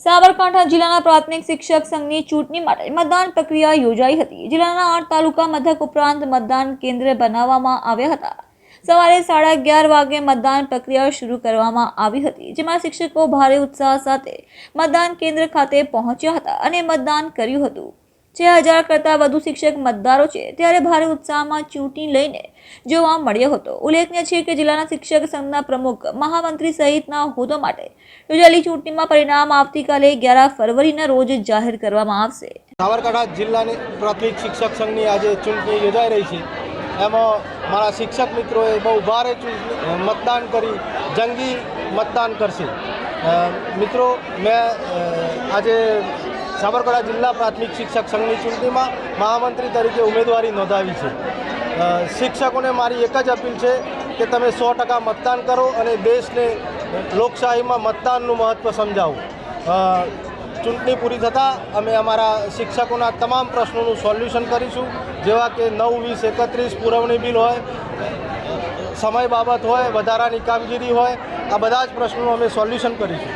સાબરકાંઠા જિલ્લાના પ્રાથમિક શિક્ષક સંઘની ચૂંટણી માટે મતદાન પ્રક્રિયા યોજાઈ હતી. જિલ્લાના આઠ તાલુકા મથક ઉપરાંત મતદાન કેન્દ્ર બનાવવામાં આવ્યા હતા. સવારે સાડા અગિયાર વાગે મતદાન પ્રક્રિયા શરૂ કરવામાં આવી હતી, જેમાં શિક્ષકો ભારે ઉત્સાહ સાથે મતદાન કેન્દ્ર ખાતે પહોંચ્યા હતા અને મતદાન કર્યું હતું. છ હજાર કરતાં વધુ શિક્ષક મતદારો છે, ત્યારે ભારે ઉત્સાહમાં ચૂંટણી લઈને જોવા મળ્યો હતો. ઉલ્લેખનીય છે કે જિલ્લાના શિક્ષક સંઘના પ્રમુખ મહામંત્રી સહિતના હોદ્દો માટે યોજાયેલી ચૂંટણીમાં પરિણામ આવતીકાલે અગિયાર ફરવરીના રોજ જાહેર કરવામાં આવશે. સાબરકાંઠા જિલ્લાની પ્રાથમિક શિક્ષક સંઘની આજે ચૂંટણી યોજાઈ રહી છે. એમાં મારા શિક્ષક મિત્રોએ બહુ ભારે મતદાન કરી, જંગી મતદાન કરશે. મિત્રો, મેં આજે સાબરકાંઠા જિલ્લા પ્રાથમિક શિક્ષક સંઘની ચૂંટણીમાં મહામંત્રી તરીકે ઉમેદવારી નોંધાવી છે. શિક્ષકોને મારી એક જ અપીલ છે કે તમે સો ટકા મતદાન કરો અને દેશને લોકશાહીમાં મતદાનનું મહત્ત્વ સમજાવો. ચૂંટણી પૂરી થતાં અમે અમારા શિક્ષકોના તમામ પ્રશ્નોનું સોલ્યુશન કરીશું. જેવા કે નવ, વીસ, એકત્રીસ પુરવણી બિલ હોય, સમય બાબત હોય, વધારાની કામગીરી હોય, આ બધા જ પ્રશ્નોનું અમે સોલ્યુશન કરીશું.